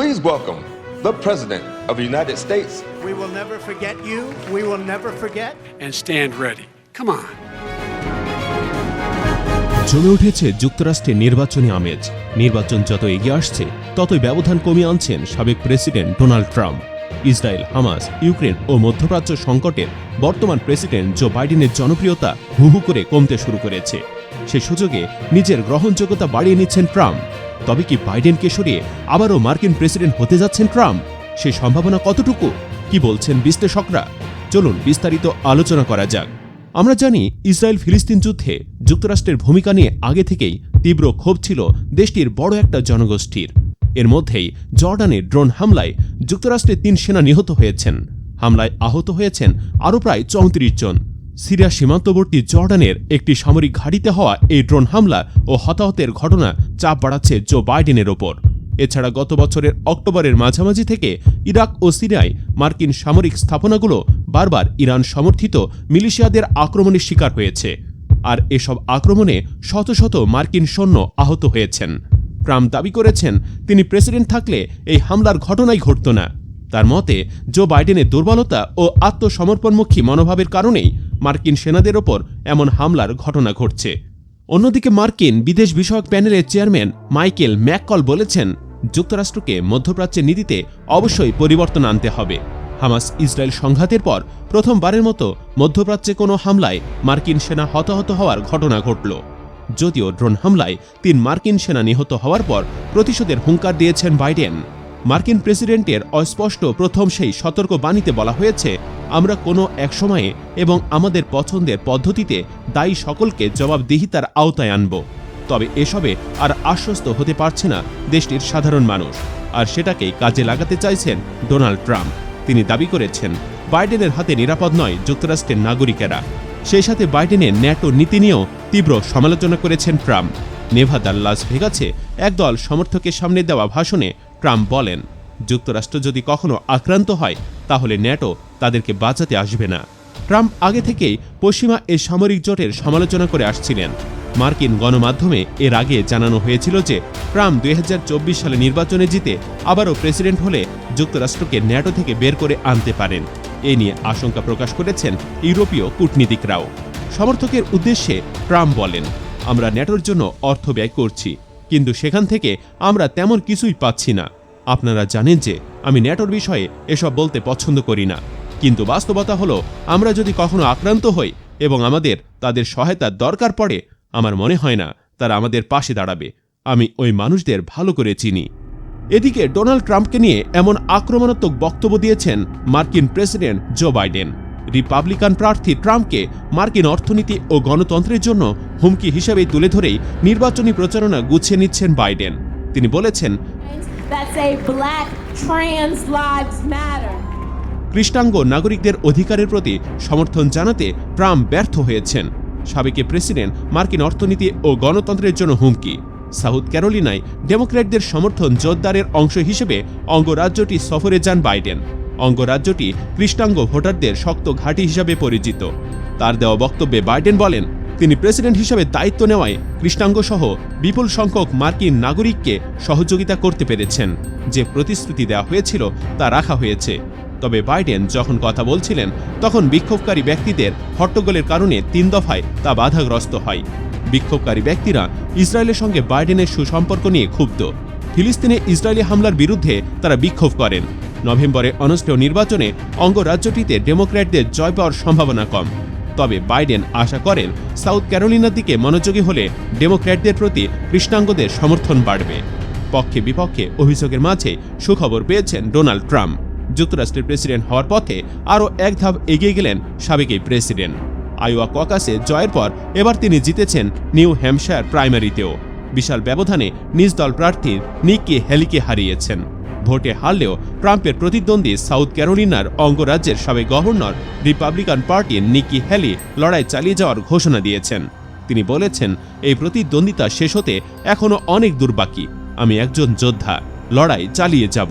Please welcome the President of the United States, We will never forget you. We will never forget. and stand ready. Come on. জমে উঠেছে যুক্তরাষ্ট্রের নির্বাচনী আমেজ নির্বাচন যত এগিয়ে আসছে ততই ব্যবধান কমিয়ে আনছেন সাবেক president Donald Trump Israel Hamas Ukraine ও মধ্যপ্রাচ্য সংকটের বর্তমান প্রেসিডেন্ট জো বাইডেনের জনপ্রিয়তা হু হু করে কমতে শুরু করেছে সে সুযোগে নিজের গ্রহণযোগ্যতা বাড়িয়ে নিচ্ছেন ট্রাম্প তবে কি বাইডেনকে সরিয়ে আবারও মার্কিন প্রেসিডেন্ট হতে যাচ্ছেন ট্রাম্প? সেই সম্ভাবনা কতটুকু? কি বলছেন বিশ্লেষকরা? চলুন বিস্তারিত আলোচনা করা যাক। আমরা জানি ইসরায়েল ফিলিস্তিন যুদ্ধে যুক্তরাষ্ট্রের ভূমিকা নিয়ে আগে থেকেই তীব্র ক্ষোভ ছিল দেশটির বড় একটা জনগোষ্ঠীর। এর মধ্যেই জর্ডানের ড্রোন হামলায় যুক্তরাষ্ট্রের তিন সেনা নিহত হয়েছেন। হামলায় আহত হয়েছেন আরও প্রায় চৌত্রিশ জন। সিরিয়া সীমান্তবর্তী জর্ডানের একটি সামরিক ঘাঁটিতে হওয়া এই ড্রোন হামলা ও হতাহতের ঘটনা চাপ বাড়াচ্ছে জো বাইডেনের ওপর। এছাড়া গত বছরের অক্টোবরের মাঝামাঝি থেকে ইরাক ও সিরিয়ায় মার্কিন সামরিক স্থাপনাগুলো বারবার ইরান সমর্থিত মিলিশিয়াদের আক্রমণের শিকার হয়েছে। আর এসব আক্রমণে শত শত মার্কিন সৈন্য আহত হয়েছেন। ট্রাম্প দাবি করেছেন, তিনি প্রেসিডেন্ট থাকলে এই হামলার ঘটনাই ঘটত না। তার মতে, জো বাইডেনের দুর্বলতা ও আত্মসমর্পণমুখী মনোভাবের কারণেই মার্কিন সেনাদের ওপর এমন হামলার ঘটনা ঘটছে। অন্যদিকে মার্কিন বিদেশ বিষয়ক প্যানেলের চেয়ারম্যান মাইকেল ম্যাককল বলেছেন, যুক্তরাষ্ট্রকে মধ্যপ্রাচ্যের নীতিতে অবশ্যই পরিবর্তন আনতে হবে। হামাস ইসরায়েল সংঘাতের পর প্রথমবারের মতো মধ্যপ্রাচ্যে কোনো হামলায় মার্কিন সেনা হতাহত হওয়ার ঘটনা ঘটল। যদিও ড্রোন হামলায় তিন মার্কিন সেনা নিহত হওয়ার পর প্রতিশোধের হুঙ্কার দিয়েছেন বাইডেন। মার্কিন প্রেসিডেন্টের অস্পষ্ট প্রথম সেই সতর্ক বাণীতে বলা হয়েছে, আমরা কোনো এক সময়ে এবং আমাদের পছন্দের পদ্ধতিতে দায়ী সকলকে জবাবদিহিতার আওতায় আনব। তবে এসবে আর আশ্বস্ত হতে পারছে না দেশটির সাধারণ মানুষ। আর সেটাকেই কাজে লাগাতে চাইছেন ডোনাল্ড ট্রাম্প। তিনি দাবি করেছেন, বাইডেনের হাতে নিরাপদ নয় যুক্তরাষ্ট্রের নাগরিকেরা। সেই সাথে বাইডেনের ন্যাটো নীতি নিয়েও তীব্র সমালোচনা করেছেন ট্রাম্প। নেভাদার লাস ভেগাছে একদল সমর্থকের সামনে দেওয়া ভাষণে ট্রাম্প বলেন, যুক্তরাষ্ট্র যদি কখনো আক্রান্ত হয়, তাহলে ন্যাটো তাদেরকে বাঁচাতে আসবে না। ট্রাম্প আগে থেকেই পশ্চিমা এই সামরিক জোটের সমালোচনা করে আসছিলেন। মার্কিন গণমাধ্যমে এর আগে জানানো হয়েছিল যে, ট্রাম্প দুই হাজার চব্বিশ সালে নির্বাচনে জিতে আবারও প্রেসিডেন্ট হলে যুক্তরাষ্ট্রকে ন্যাটো থেকে বের করে আনতে পারেন। এ নিয়ে আশঙ্কা প্রকাশ করেছেন ইউরোপীয় কূটনীতিকরাও। সমর্থকের উদ্দেশ্যে ট্রাম্প বলেন, আমরা ন্যাটোর জন্য অর্থ ব্যয় করছি। কিন্তু সেখান থেকে আমরা তেমন কিছুই পাচ্ছি না। আপনারা জানেন যে আমি ন্যাটোর বিষয়ে এসব বলতে পছন্দ করি না। কিন্তু বাস্তবতা হলো, আমরা যদি কখনো আক্রান্ত হই এবং আমাদের তাদের সহায়তার দরকার পড়ে, আমার মনে হয় না তারা আমাদের পাশে দাঁড়াবে। আমি ওই মানুষদের ভালো করে চিনি। এদিকে ডোনাল্ড ট্রাম্পকে নিয়ে এমন আক্রমণাত্মক বক্তব্য দিয়েছেন মার্কিন প্রেসিডেন্ট জো বাইডেন। রিপাবলিকান প্রার্থী ট্রাম্পকে মার্কিন অর্থনীতি ও গণতন্ত্রের জন্য হুমকি হিসেবে তুলে ধরেই নির্বাচনী প্রচারণা গুছিয়ে নিচ্ছেন বাইডেন। তিনি বলেছেন. কৃষ্ণাঙ্গ নাগরিকদের অধিকারের প্রতি সমর্থন জানাতে ট্রাম্প ব্যর্থ হয়েছেন। সাবেক প্রেসিডেন্ট মার্কিন অর্থনীতি ও গণতন্ত্রের জন্য হুমকি। সাউথ ক্যারোলিনায় ডেমোক্র্যাটদের সমর্থন জোরদারের অংশ হিসেবে অঙ্গরাজ্যটি সফরে যান বাইডেন। অঙ্গরাজ্যটি কৃষ্ণাঙ্গ ভোটারদের শক্ত ঘাঁটি হিসাবে পরিচিত। তার দেওয়া বক্তব্যে বাইডেন বলেন, তিনি প্রেসিডেন্ট হিসেবে দায়িত্ব নেওয়ায় কৃষ্ণাঙ্গ সহ বিপুল সংখ্যক মার্কিন নাগরিককে সহযোগিতা করতে পেরেছেন। যে প্রতিশ্রুতি দেওয়া হয়েছিল তা রাখা হয়েছে। তবে বাইডেন যখন কথা বলছিলেন, তখন বিক্ষোভকারী ব্যক্তিদের হট্টগোলের কারণে তিন দফায় তা বাধাগ্রস্ত হয়। বিক্ষোভকারী ব্যক্তিরা ইসরায়েলের সঙ্গে বাইডেনের সুসম্পর্ক নিয়ে ক্ষুব্ধ। ফিলিস্তিনে ইসরায়েলি হামলার বিরুদ্ধে তারা বিক্ষোভ করেন। নভেম্বরে অনুষ্ঠেয় নির্বাচনে অঙ্গরাজ্যটিতে ডেমোক্র্যাটদের জয় পাওয়ার সম্ভাবনা কম। তবে বাইডেন আশা করেন সাউথ ক্যারোলিনার দিকে মনোযোগী হলে ডেমোক্র্যাটদের প্রতি কৃষ্ণাঙ্গদের সমর্থন বাড়বে। পক্ষে বিপক্ষে অভিযোগের মাঝে সুখবর পেয়েছেন ডোনাল্ড ট্রাম্প। যুক্তরাষ্ট্রের প্রেসিডেন্ট হওয়ার পথে আরও এক ধাপ এগিয়ে গেলেন সাবেক এই প্রেসিডেন্ট। আইওয়া ককাসে জয়ের পর এবার তিনি জিতেছেন নিউ হ্যাম্পশায়ার প্রাইমারিতেও। বিশাল ব্যবধানে নিজ দল প্রার্থী নিককে হেলিকে হারিয়েছেন। ভোটে হারলেও ট্রাম্পের প্রতিদ্বন্দ্বী সাউথ ক্যারোলিনার অঙ্গরাজ্যের সাবেক গভর্নর রিপাবলিকান পার্টির নিকি হ্যালি লড়াই চালিয়ে যাওয়ার ঘোষণা দিয়েছেন। তিনি বলেছেন, এই প্রতিদ্বন্দ্বিতা শেষ হতে এখনও অনেক দূর বাকি। আমি একজন যোদ্ধা, লড়াই চালিয়ে যাব।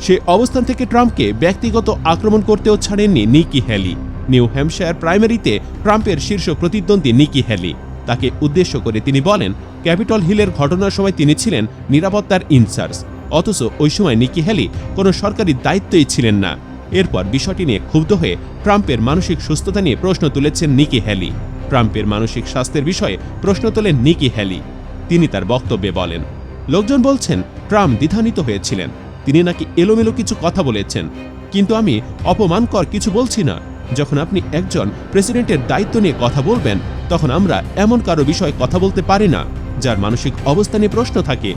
সে অবস্থান থেকে ট্রাম্পকে ব্যক্তিগত আক্রমণ করতেও ছাড়েননি নিকি হ্যালি নিউ হ্যাম্পশায়ার প্রাইমারিতে ট্রাম্পের শীর্ষ প্রতিদ্বন্দ্বী নিকি হ্যালি তাকে উদ্দেশ্য করে তিনি বলেন, ক্যাপিটল হিলের ঘটনার সময় তিনি ছিলেন নিরাপত্তার ইনচার্জ। অথচ ওই সময় নিকি হ্যালি কোনো সরকারি দায়িত্বই ছিলেন না। এরপর বিষয়টি নিয়ে ক্ষুব্ধ হয়ে ট্রাম্পের মানসিক সুস্থতা নিয়ে প্রশ্ন তুলেছেন নিকি হ্যালি। ট্রাম্পের মানসিক স্বাস্থ্যের বিষয়ে প্রশ্ন তোলেন নিকি হ্যালি। তিনি তার বক্তব্যে বলেন, লোকজন বলছেন, ট্রাম্প দ্বিধান্বিত হয়েছিলেন। তিনি নাকি এলোমেলো কিছু কথা বলেছেন। কিন্তু আমি অপমানকর কিছু বলছি না। যখন আপনি একজন প্রেসিডেন্টের দায়িত্ব নিয়ে কথা বলবেন, তখন আমরা এমন কারও বিষয়ে কথা বলতে পারি না, যার মানসিক অবস্থা নিয়ে প্রশ্ন থাকে।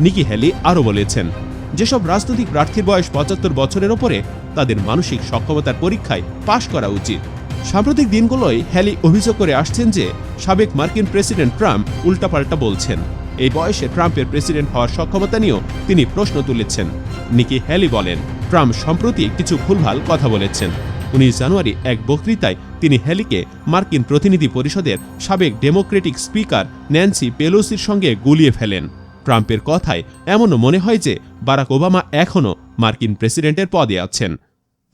নিকি হ্যালি আরও বলেছেন, যেসব রাজনৈতিক প্রার্থীর বয়স পঁচাত্তর বছরের ওপরে, তাদের মানসিক সক্ষমতার পরীক্ষায় পাশ করা উচিত। সাম্প্রতিক দিনগুলোয় হ্যালি অভিযোগ করে আসছেন যে, সাবেক মার্কিন প্রেসিডেন্ট ট্রাম্প উল্টাপাল্টা বলছেন। এই বয়সে ট্রাম্পের প্রেসিডেন্ট হওয়ার সক্ষমতা নিয়েও তিনি প্রশ্ন তুলেছেন। নিকি হ্যালি বলেন, ট্রাম্প সম্প্রতি কিছু ভুলভাল কথা বলেছেন। উনিশ জানুয়ারি এক বক্তৃতায় তিনি হ্যালিকে মার্কিন প্রতিনিধি পরিষদের সাবেক ডেমোক্রেটিক স্পিকার ন্যান্সি পেলোসির সঙ্গে গুলিয়ে ফেলেন। ট্রাম্পের কথায় এমনও মনে হয় যে বারাক ওবামা এখনও মার্কিন প্রেসিডেন্টের পদে আছেন।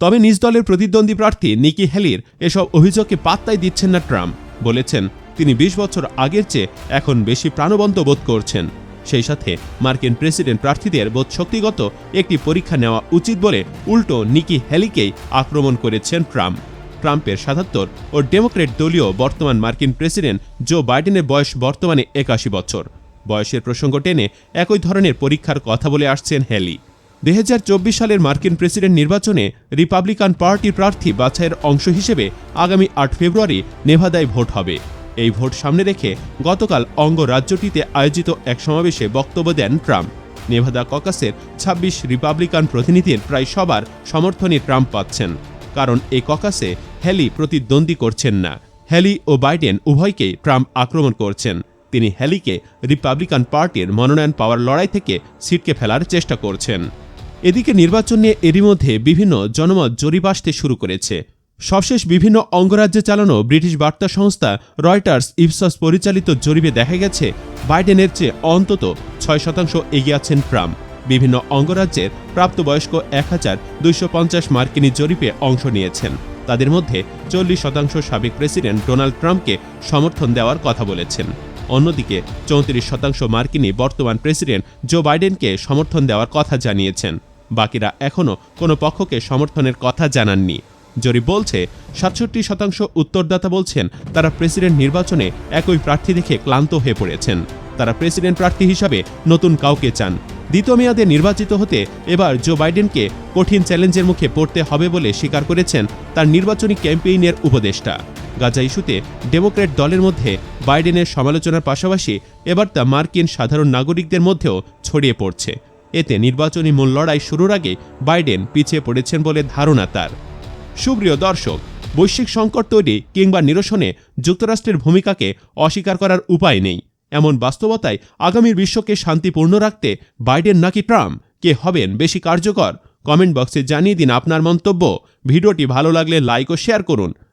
তবে নিজ দলের প্রতিদ্বন্দ্বী প্রার্থী নিকি হ্যালির এসব অভিযোগকে পাত্তাই দিচ্ছেন না ট্রাম্প। বলেছেন, তিনি ২০ বছর আগের চেয়ে এখন বেশি প্রাণবন্ত বোধ করছেন। সেই সাথে মার্কিন প্রেসিডেন্ট প্রার্থীদের বোধ শক্তিগত একটি পরীক্ষা নেওয়া উচিত বলে উল্টো নিকি হ্যালিকেই আক্রমণ করেছেন ট্রাম্প। ট্রাম্পের সাতাত্তর ও ডেমোক্রেট দলীয় বর্তমান মার্কিন প্রেসিডেন্ট জো বাইডেনের বয়স বর্তমানে একাশি বছর। বয়সের প্রসঙ্গ টেনে একই ধরনের পরীক্ষার কথা বলে আসছেন হ্যালি। দু হাজার চব্বিশ সালের মার্কিন প্রেসিডেন্ট নির্বাচনে রিপাবলিকান পার্টির প্রার্থী বাছাইয়ের অংশ হিসেবে আগামী আট ফেব্রুয়ারি নেভাদায় ভোট হবে। এই ভোট সামনে রেখে গতকাল অঙ্গরাজ্যটিতে আয়োজিত এক সমাবেশে বক্তব্য দেন ট্রাম্প। নেভাদা ককাসের ২৬ রিপাবলিকান প্রতিনিধির প্রায় সবার সমর্থনে ট্রাম্প পাচ্ছেন। কারণ এই ককাসে হ্যালি প্রতিদ্বন্দ্বী করছেন না। হ্যালি ও বাইডেন উভয়কেই ট্রাম্প আক্রমণ করছেন। তিনি হ্যালিকে রিপাবলিকান পার্টির মনোনয়ন পাওয়ার লড়াই থেকে ছিটকে ফেলার চেষ্টা করছেন। এদিকে নির্বাচন নিয়ে এরই মধ্যে বিভিন্ন জনমত জরিপ আসতে শুরু করেছে। সবশেষ বিভিন্ন অঙ্গরাজ্যে চালানো ব্রিটিশ বার্তা সংস্থা রয়টার্স ইপসস পরিচালিত জরিপে দেখা গেছে, বাইডেনের চেয়ে অন্তত ছয় শতাংশ এগিয়ে আছেন ট্রাম্প। বিভিন্ন অঙ্গরাজ্যের প্রাপ্তবয়স্ক এক হাজার দুইশো পঞ্চাশ মার্কিনী জরিপে অংশ নিয়েছেন। তাদের মধ্যে চল্লিশ শতাংশ সাবেক প্রেসিডেন্ট ডোনাল্ড ট্রাম্পকে সমর্থন দেওয়ার কথা বলেছেন। অন্যদিকে চৌত্রিশ শতাংশ মার্কিনী বর্তমান প্রেসিডেন্ট জো বাইডেনকে সমর্থন দেওয়ার কথা জানিয়েছেন। বাকিরা এখনও কোনো পক্ষকে সমর্থনের কথা জানাননি। জরিপ বলছে, সাতষট্টি শতাংশ উত্তরদাতা বলছেন তারা প্রেসিডেন্ট নির্বাচনে একই প্রার্থী দেখে ক্লান্ত হয়ে পড়েছেন। তারা প্রেসিডেন্ট প্রার্থী হিসাবে নতুন কাউকে চান। দ্বিতীয় মেয়াদে নির্বাচিত হতে এবার জো বাইডেনকে কঠিন চ্যালেঞ্জের মুখে পড়তে হবে বলে স্বীকার করেছেন তার নির্বাচনী ক্যাম্পেইনের উপদেষ্টা। গাজা ইস্যুতে ডেমোক্র্যাট দলের মধ্যে বাইডেনের সমালোচনার পাশাপাশি এবার তা মার্কিন সাধারণ নাগরিকদের মধ্যেও ছড়িয়ে পড়ছে। এতে নির্বাচনী মূল লড়াই শুরুর আগে বাইডেন পিছিয়ে পড়েছেন বলে ধারণা তার। সুপ্রিয় দর্শক, বৈশ্বিক সংকট তৈরি কিংবা নিরসনে যুক্তরাষ্ট্রের ভূমিকাকে অস্বীকার করার উপায় নেই। এমন বাস্তবতায় আগামীর বিশ্বকে শান্তিপূর্ণ রাখতে বাইডেন নাকি ট্রাম্প? কে হবেন বেশি কার্যকর? কমেন্ট বক্সে জানিয়ে দিন আপনার মন্তব্য। ভিডিওটি ভালো লাগলে লাইক ও শেয়ার করুন।